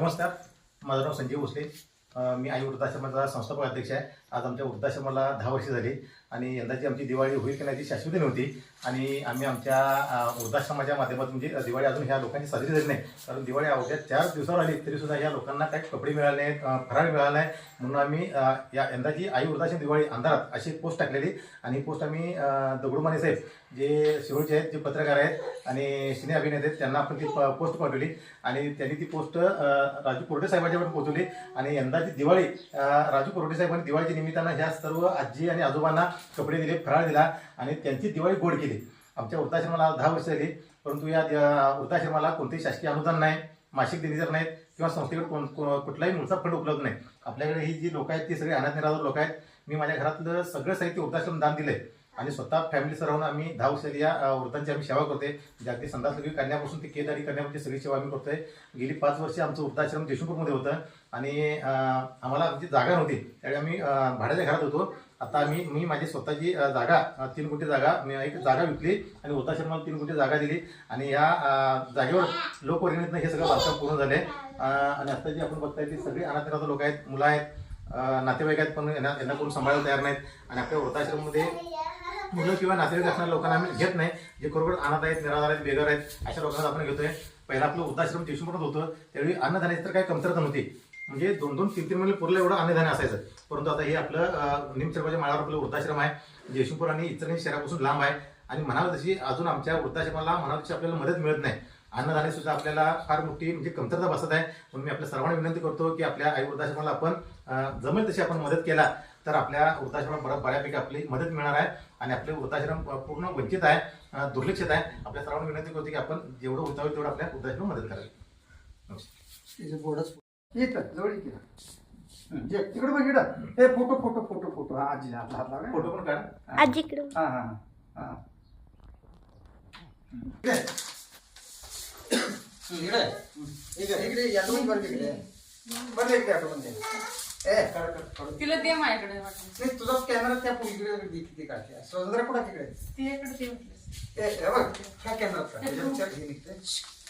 नमस्कार माझं नाव संजय भोसले. मी आई वृद्धाश्रमाचा संस्थापक अध्यक्ष आहे. आज आमच्या वृद्धाश्रमाला दहा वर्षे झाली. आणि यंदाची आमची दिवाळी होईल की नाही ती शाश्वती नव्हती. आणि आम्ही आमच्या वृद्धाश्रमाच्या माध्यमातून म्हणजे दिवाळी अजून ह्या लोकांची साजरी झाली नाही. कारण दिवाळी अवघ्या चार दिवसावर आली तरीसुद्धा या लोकांना काही कपडे मिळाले नाहीत फराळ मिळाला नाही. म्हणून आम्ही या यंदाची आई वृद्धाश्रम दिवाळी अंधारात अशी पोस्ट टाकलेली. आणि पोस्ट आम्ही दगडूमाने साहेब जे शिरोळचे आहेत जे पत्रकार आहेत आणि सिने अभिनेते आहेत त्यांना आपण ती प- पोस्ट पाठवली. आणि त्यांनी ती पोस्ट राजू कोरडे पण पोहोचवली. आणि यंदाची दिवाळी राजू कोरडे साहेबांनी दिवाळीच्या निमित्तानं ह्या सर्व आजी आणि आजोबांना कपडे दिले फराळ दिला आणि त्यांची दिवाळी गोड केली. आमच्या वृद्धाश्रमाला दहा वर्ष झाली परंतु या अ, वृद्धाश्रमाला कोणतेही शासकीय अनुदान नाही मासिक देणी जर नाहीत किंवा संस्थेकडे कोण कुठलाही मुळचा फंड उपलब्ध नाही. आपल्याकडे ही जी लोक आहेत ती सगळी अनाथ निराधार लोक आहेत. मी माझ्या घरातलं सगळं साहित्य वृद्धाश्रम दान दिलंय. आणि स्वतः फॅमिली राहून आम्ही दहा वर्ष या वृत्तांची वृद्धांची आम्ही सेवा करतोय. जे अगदी संडास लघवी करण्यापासून ते केदारी करण्यामध्ये सगळी सेवा आम्ही करतोय. गेली पाच वर्षे आमचं वृद्धाश्रम जयशंपूरमध्ये होतं आणि आम्हाला आमची जागा नव्हती. त्यावेळी आम्ही भाड्याच्या घरात होतो. आता मी मी माझी स्वतःची जागा तीन गुंठे जागा मी एक जागा विकली आणि वृद्धाश्रमाला तीन गुंठे जागा दिली. आणि या जागेवर लोकवर्गणीतनं हे सगळं बांधकाम पूर्ण झाले. आणि आता जे आपण बघताय ती सगळी अनाथ लोक आहेत मुलं आहेत नातेवाईक आहेत पण यांना यांना कोण सांभाळायला तयार नाहीत. आणि आपल्या वृद्धाश्रममध्ये मुलं किंवा नातेवाईक असणाऱ्या लोकांना आम्ही घेत नाही. जे खरोखर अनाथ आहेत निराधार आहेत बेघर आहेत अशा लोकांना आपण घेतोय. पहिला आपलं वृद्धाश्रम टिशूपर्यंत होतं त्यावेळी अन्नधान्याची तर काही कमतरता नव्हती. म्हणजे दोन दोन तीन तीन महिने पुरलं एवढं अन्नधान्य असायचं. परंतु आता हे आपलं निमसर्वाच्या माळावर आपलं वृद्धाश्रम आहे जयशिंगपूर आणि इतर शहरापासून लांब आहे. आणि म्हणावं तशी अजून आमच्या वृद्धाश्रमाला म्हणावं तशी आपल्याला मदत मिळत नाही. अन्नधान्य सुद्धा आपल्याला फार मोठी म्हणजे कमतरता बसत आहे. म्हणून मी आपल्या सर्वांना विनंती करतो की आपल्या आई वृद्धाश्रमाला आपण जमेल तशी आपण मदत केला तर आपल्या वृद्धाश्रमाला बऱ्या- बऱ्यापैकी आपली मदत मिळणार आहे. आणि आपले वृद्धाश्रम पूर्ण वंचित आहे दुर्लक्षित आहे. आपल्या सर्वांना विनंती करतो की आपण जेवढं होता होईल तेवढं आपल्या वृद्धाश्रम मदत करावी. नमस्कार. येतं जवळ जे तिकडे बघ इकडं. हे फोटो फोटो फोटो फोटो. हा आजी हात हात लावा फोटो पण काढा. आजीकडे हा हा हा. इकडे. इकडे. इकडे इकडे या दोन बरं इकडे बरं इकडे ए तिला दे माझ्याकडे वाटलं नाही तुझा कॅमेरा त्या पुलीकडे दे किती काढते. स्वतंत्र कुठं तिकडे. इकडे ते हे बघ कॅमेरा त्याच्या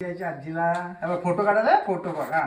विचार आजीला. हे फोटो काढायचा फोटो बघ हा.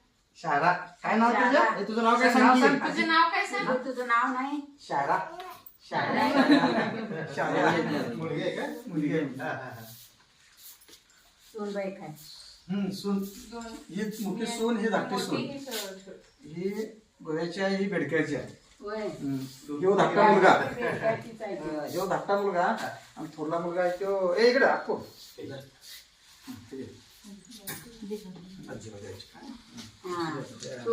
शारा काय नाव तुझं? शारा. हे तुझं नाव काय नाव सांग? सांग. तुझं नाव काय सांग? मग तुझं नाव नाही. शारा शारा शारा मुलगी आहे का? मुलगी आहे. हा, हा, हा. सोनबाई काय? हम्म, सून. ही मोठी सून ही धाकटी मोठी सून ही ही गोव्याची आहे ही बेडक्याची आहे. होय हम्म. ह्यो धाकटा मुलगा. आहे ती. अं, ह्यो धाकटा मुलगा आणि थोरला मुलगा आहे तो. ए इकडे अप्पू हा.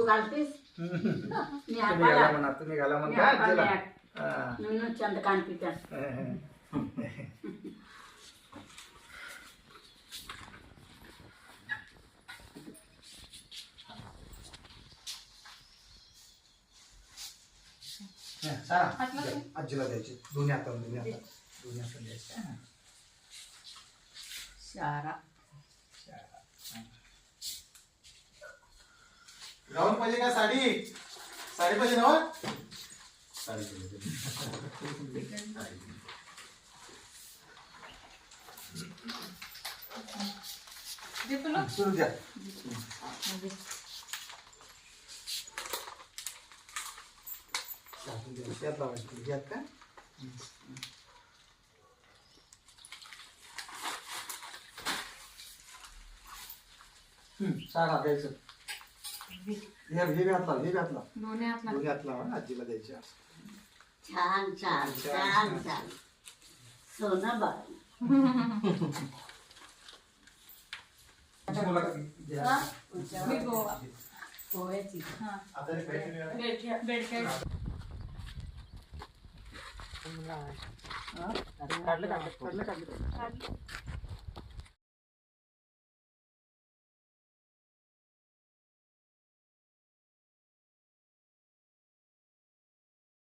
तू घालतेस मी तुम्ही हाताला घाला म्हणा तुम्ही घाला मी म्हणा आजीला. हाताला हा. नुनू चंद्रकांतीच्या हा, सारा. हातला द्या. आजीला द्यायचे दोन्ही हाताला दोन्ही हाताला दोन्ही हाताला द्यायचे हा. शारा गाऊन पाहिजे का साडी साडी पाहिजे ना? साडी पाहिजे. सुरू द्या. त्यात लावायचं घ्यात का हम्म, सारा द्यायचं हे हे घातला हे घातला. दोन्ही हातला आजीला द्यायच्या छान छान छान छान सोनं बाळ. मी गोवा. हा. हे. बेडक्या बेडक्या काढलं काढलं काढलं. काढलं.